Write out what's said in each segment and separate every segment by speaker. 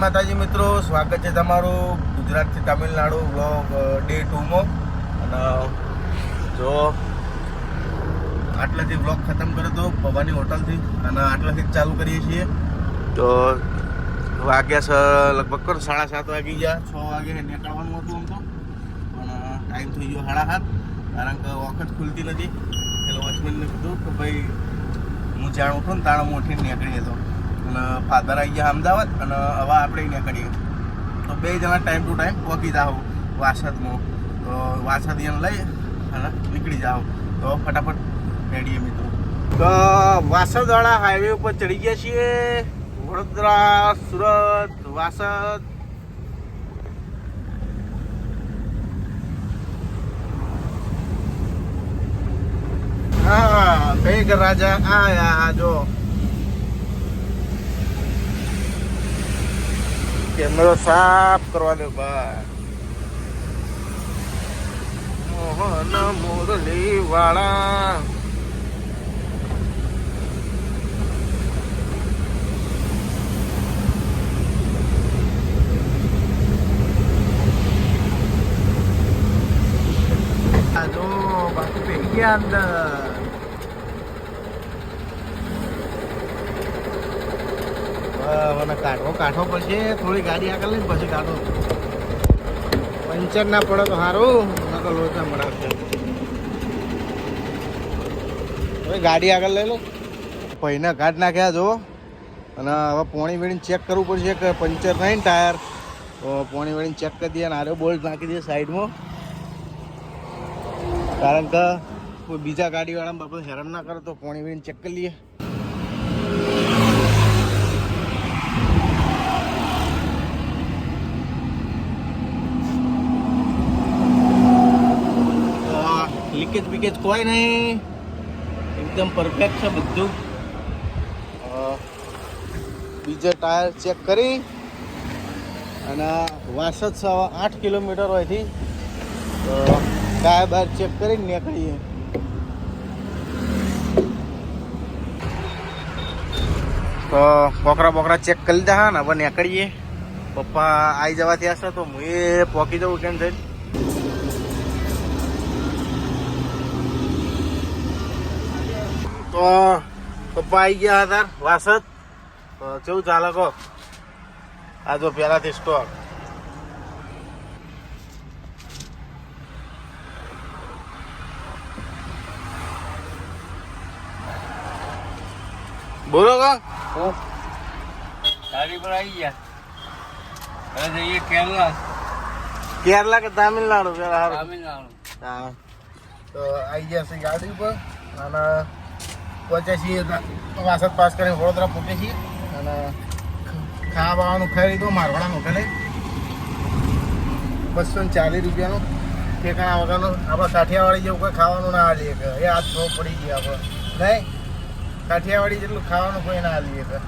Speaker 1: માતાજી મિત્રો, સ્વાગત છે તમારું ગુજરાતથી તમિલનાડુ વ્લોગ ડે ટુમાં અને, જો, આટલાથી વ્લોગ ખતમ કર્યો તો ભવાની હોટલથી અને આટલાથી જ ચાલુ કરીએ છીએ. તો, વાગ્યા છે લગભગ કરો, સાડા સાત વાગી ગયા. છ વાગે નીકળવાનું હતું આમ તો. પણ ટાઈમ થઈ ગયો સાડા સાત. કારણ કે વખત ખુલતી નથી. એટલે વોચમેનને કીધું કે ભાઈ, હું જાણ ઉઠું ને તાણ મોઠીને નીકળીએ તો. અને ફાધર આવી ગયા અમદાવાદ અને હવે આપણે કરીએ. તો બે જણા ટાઈમ ટુ ટાઈમ પહોંચી જાઓ વાસદમાં તો વાસદ એને લઈ અને નીકળી જાઓ. તો ફટાફટ રેડીએ મિત્રો. તો વાસદવાળા હાઈવે ઉપર ચડી ગયા છીએ. વડોદરા, સુરત વાસદ હા કઈ રાજા આયા જો. કેમેરો સાફ કરવા દો ભાઈ. મોહન મુરલી વાળા બાકી ગયા અંદર હા, મને કાઢવો કાઢવો પડશે થોડી ગાડી આગળ લઈને પછી કાઢો પંચર ના પડે તો સારું નકલ લોચા મરાવશે હવે ગાડી આગળ લઈ લો. પૈના કાઢ નાખ્યા જો. અને હવે પોણી વેળીને ચેક કરવું પડશે કે પંચર નહીં ને ટાયર. પોણી વેળીને ચેક કરી દઈએ અને આરે બોલ્ટ નાખી દઈએ સાઈડમાં. કારણ કે કોઈ બીજા ગાડીવાળા બાપુ હેરાન ના કરે તો પોણી વેળીને ચેક કરી લઈએ. લીકેજ બીકેજ કોઈ નહીં. એકદમ પરફેક્ટ છે બધું. બીજા ટાયર ચેક કરી. અને વાસદ સવા આઠ કિલોમીટર હોયથી ટાયર બાર ચેક કરીને નીકળીએ. તો પોકરા બોકરા ચેક કરી લીધા હા ને, હવે નીકળીએ. પપ્પા આવી જવાથી હશે તો હું એ પોકી જવું કેમ થઈ તો પપ્પા આવી ગયા હતા વાસદ. કેવું ચાલે કહો આ જો પહેલાથી સ્ટોક બોલો કો?
Speaker 2: ગાડી પર આવી ગયા. હવે જઈએ કેરલા.
Speaker 1: કેરલા કે તામિલનાડુ? પેલા
Speaker 2: તામિલનાડુ.
Speaker 1: હા. તો આવી ગયા છે ગાડી પર અને પહોંચ્યા છીએ, વાસદ પાસ કરીને વડોદરા પહોંચે છીએ અને ખાવા બાવાનું ખાઈ લીધું, મારવાડાનું હોટલે બસો ને ચાલીસ રૂપિયાનું ઠેકાણા વગરનું, આપણે કાઠિયાવાડી જેવું કોઈ ખાવાનું ના આલીએ કે, એ હાથ બહુ પડી ગયો આપણે. નહીં, કાઠિયાવાડી જેટલું ખાવાનું કોઈ ના આલીએ કે.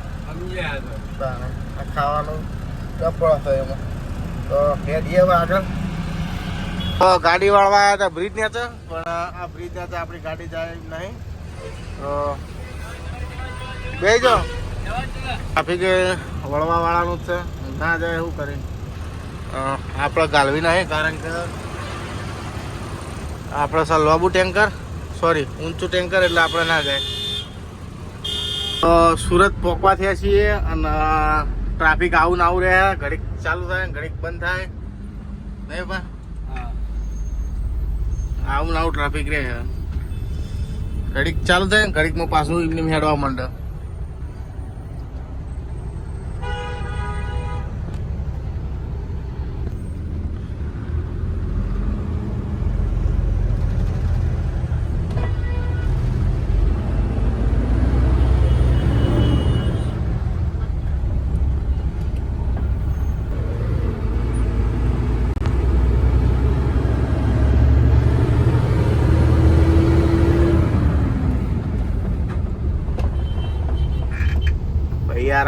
Speaker 1: આ ખાવાનું કપડો હતો એમાં. તો હેડીએ હવે આગળ. ગાડી વાળવા આવ્યા હતા બ્રિજ ને પણ આ બ્રિજ ને આપણી ગાડી જાય નહીં. તો બે જો ટ્રાફિક વળવા વાળાનું જ છે. ના જાય એવું કરી આપણે ગાલવી નહીં કારણ કે આપણે સર લોબુ ટેન્કર સોરી ઊંચું ટેન્કર એટલે આપણે ના જાય. તો સુરત પોકવા થયા છીએ અને ટ્રાફિક આવું ને આવું રહ્યા. ઘડીક ચાલુ થાય ઘડીક બંધ થાય. નહીં પણ?
Speaker 2: હા.
Speaker 1: આવું ને આવું ટ્રાફિક રહે. ઘડીક ચાલુ થાય ઘડીકમાં પાછું એમને હેડવા માંડે.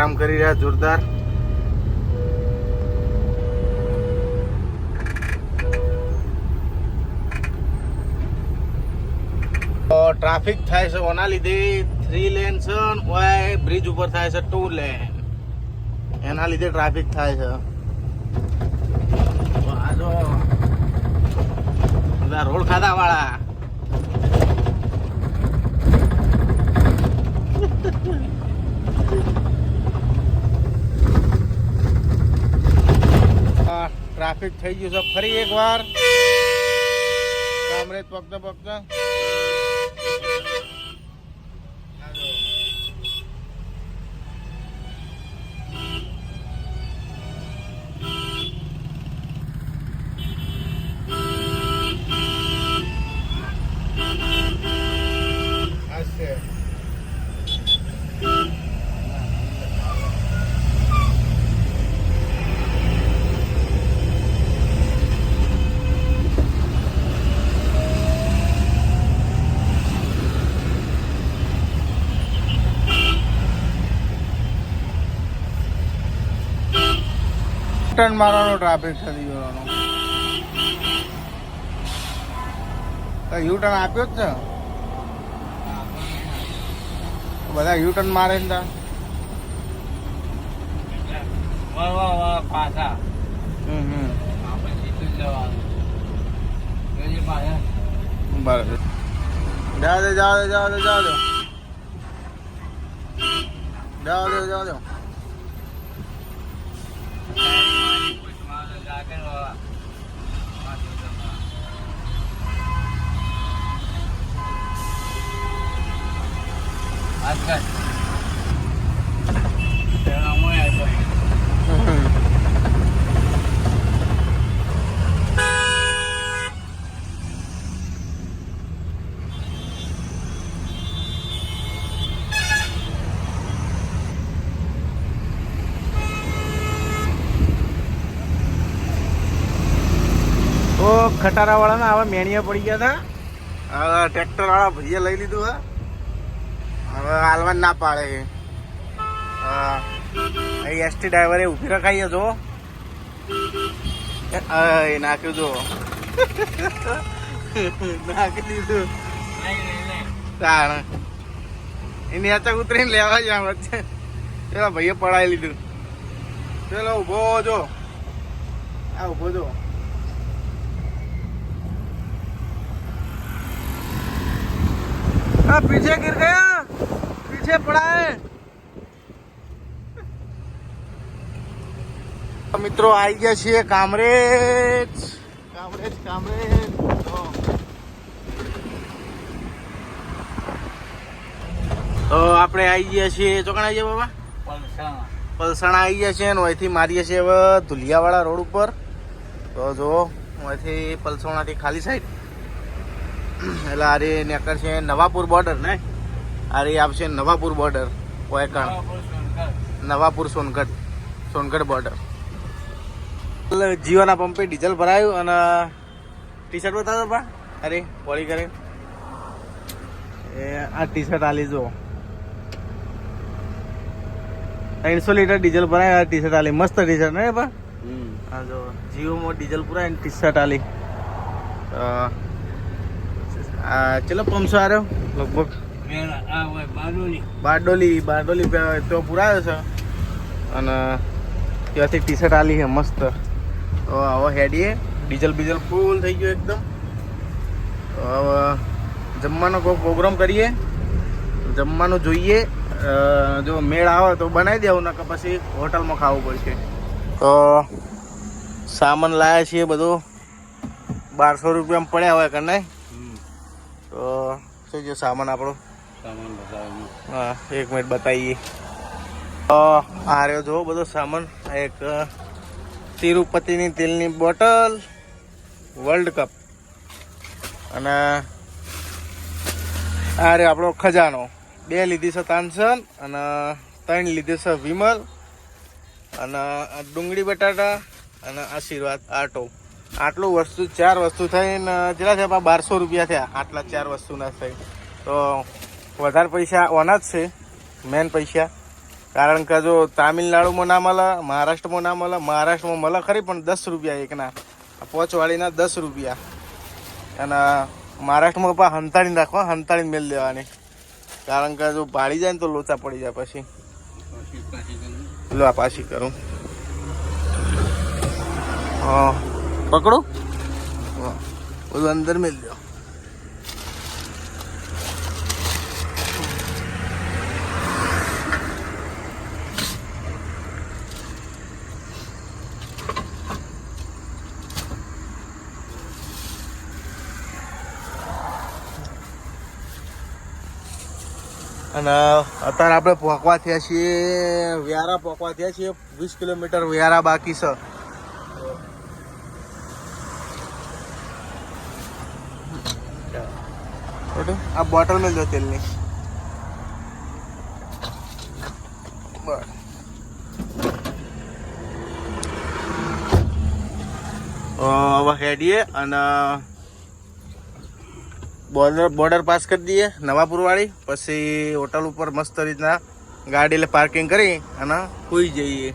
Speaker 1: આરામ કરી રહ્યા જોરદાર. ટ્રાફિક થાય છે ઓના લીધે થ્રી લેન છે ઓય બ્રિજ ઉપર થાય છે ટુ લેન એના લીધે ટ્રાફિક થાય છે. બધા રોડ ખાધા વાળા ટ્રાફિક થઈ ગયું છે. ફરી એકવાર. કામરેજ પગતા પગતા ટર્ન મારવાનો ટ્રાફિક થતી ગયો યુ ટર્ન આપ્યો જ છે? બધા યુ ટર્ન મારે ને
Speaker 2: પાછા.
Speaker 1: હમ હમ.
Speaker 2: આપણે જવાનું. જોજે
Speaker 1: બરાબર. જાઓ દે જાઓ જાઓ દે જાઓ. જાઓ દે જાઓ. દે તો ખટારા વાળા ના હવે મેણિયા પડી ગયા હતા હવે ટ્રેક્ટર વાળા ભૈયા લઈ લીધું, હા. હવે હાલવા ના પાડે. હા. એસટી ડ્રાઈવરે ઊભી રખાઈએ જો એ નાખ્યું જો નાખી દીધું. તાણ. એની અચાક ઉતરીને લેવા જ્યાં વચ્ચે. પેલા ભાઈએ પડાવી લીધું. પેલો ઊભો જો આ ઊભો જો हाँ पीछे गिर गया पीछे पड़ा है મિત્રો આવી ગયા છીએ કામરેજ કામરેજ કામરેજ તો તો આપણે આવી ગયા છીએ ચોકણ આવી ગયા બાબા પલસાણા આવી ગયા છે અને અહીંથી મારીએ છીએ હવે ધુલિયાવાળા રોડ ઉપર તો જો અહીંથી પલસાણાથી ખાલી સાઈડ એટલે આ રે નેકર છે નવાપુર બોર્ડર ને? આ રે આવશે નવાપુર બોર્ડર કોયકણ. નવાપુર સોનગઢ સોનગઢ બોર્ડર એટલે જીવાના પંપે ડીઝલ ભરાયું અને ટી શર્ટ બતાવો પણ. અરે પોળી કરે. એ આ ટી શર્ટ આલી જો ત્રણસો લીટર ડીઝલ ભરાય આ ટી શર્ટ આલી. મસ્ત ટી શર્ટ ને બા હા જો જીઓમાં ડીઝલ પુરાય ને ટી શર્ટ આલી આ ચલો પંપસો આવ્યો લગભગ. બારડોલી. બારડોલી તો પુરાયો છે. અને ત્યાંથી ટી શર્ટ આલી છે મસ્ત. તો હવે હેડીએ. ડીઝલ બીઝલ ફૂલ થઈ ગયો એકદમ. હવે જમવાનો કોઈ પ્રોગ્રામ કરીએ. જમવાનું જોઈએ. જો મેળ આવે તો બનાવી દેવું નકર પછી હોટલમાં ખાવું પડશે. તો સામાન લાયા છીએ બધું. બારસો રૂપિયામાં પડ્યા હોય કને તો શું છે સામાન આપણો? હા એક મિનિટ બતાવીએ. તો આ રહ્યો જો બધો સામાન. એક તિરુપતિની તેલની બોટલ વર્લ્ડ કપ. અને આ રહ્યો આપણો ખજાનો. બે લીધી છે તાનસન અને ત્રણ લીધી છે વિમલ. અને ડુંગળી બટાટા અને આશીર્વાદ આટો. આટલું વસ્તુ ચાર વસ્તુ થઈને કેટલા થયા? બારસો રૂપિયા થયા. આટલા ચાર વસ્તુના થઈ તો વધારે પૈસા ઓના જ છે મેન પૈસા. કારણ કે જો તામિલનાડુમાં ના મળે મહારાષ્ટ્રમાં ના મળે મહારાષ્ટ્રમાં મળે ખરી પણ દસ રૂપિયા એકના. પોચવાળીના દસ રૂપિયા. અને મહારાષ્ટ્રમાં પણ હંતાળીને રાખવા હંતાળીને મેળ દેવાની. કારણ કે જો ભાડી જાય ને તો લોચા પડી જાય પછી. લો આ પાછી કરું. હા. પકડો. બધું અંદર મેળ દો. અને અત્યારે આપણે પહોંચવા થયા છીએ, વ્યારા પહોંચવા થયા છીએ, વીસ કિલોમીટર વ્યારા બાકી છે. આ બોટલ મેં દો તેલની. હવે હેડીએ અને બોર્ડર બોર્ડર પાસ કરી દઈએ નવાપુરવાળી. પછી હોટલ ઉપર મસ્ત રીતના ગાડી એટલે પાર્કિંગ કરી અને સુઈ જઈએ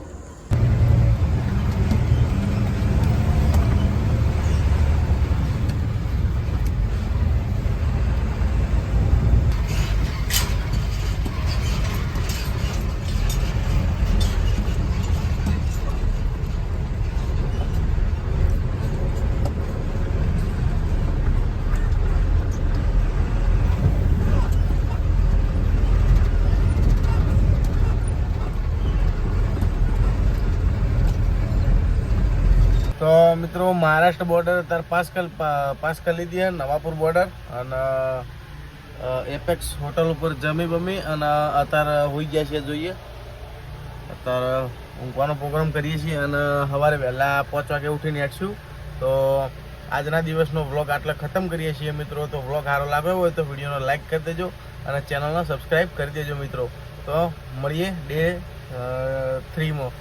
Speaker 1: તો મિત્રો, મહારાષ્ટ્ર બોર્ડર અત્યારે પાસ પાસ કરી લીધી છે નવાપુર બોર્ડર અને એપેક્સ હોટલ ઉપર જમી બમી અને અત્યારે હોઈ ગયા છીએ જોઈએ. અત્યારે ઊંઘવાનો પ્રોગ્રામ કરીએ છીએ અને સવારે વહેલા પાંચ વાગે ઉઠીને હેઠશું. તો આજના દિવસનો વ્લોગ આટલે ખતમ કરીએ છીએ મિત્રો. તો વ્લોગ સારો લાગ્યો હોય તો વિડીયોને લાઈક કરી દેજો અને ચેનલને સબસ્ક્રાઈબ કરી દેજો મિત્રો. તો મળીએ ડે થ્રીમાં